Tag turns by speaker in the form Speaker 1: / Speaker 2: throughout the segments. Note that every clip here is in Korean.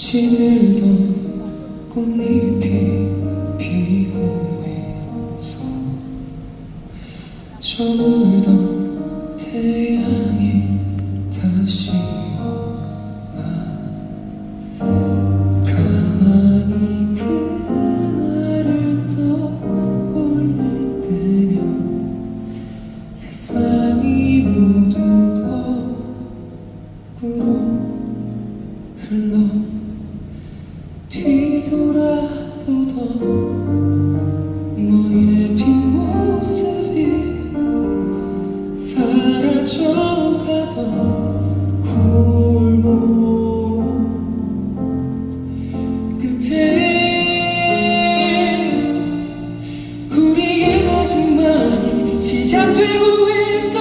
Speaker 1: 지던 꽃잎이 피고 있어. 저물던 태양이 다시 오나 가만히 그날을 떠올릴 때면 세상이 모두 거꾸로 흘러 뒤 돌아보던 너의 뒷모습이 사라져가던 골목 끝에 우리의 마지막이 시작되고 있어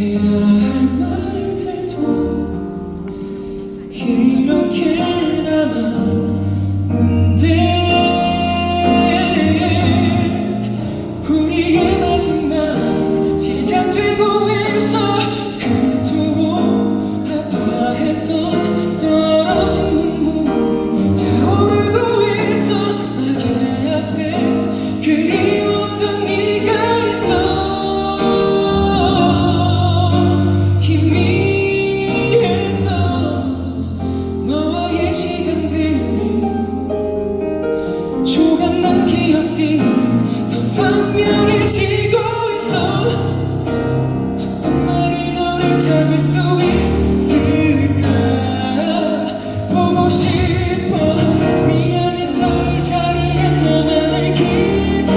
Speaker 1: 해야 할 말들도 이렇게 잡을 수 있을까? 보고 싶어. 미안해서 이 자리에 너만을 기다려.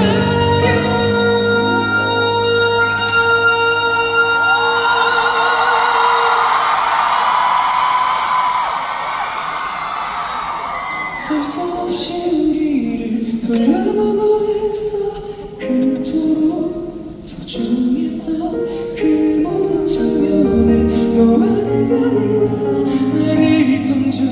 Speaker 1: 서슴없이 우리를 돌려보고 있어 그토록 소중했던 그 너와 내가 있어 나를 던져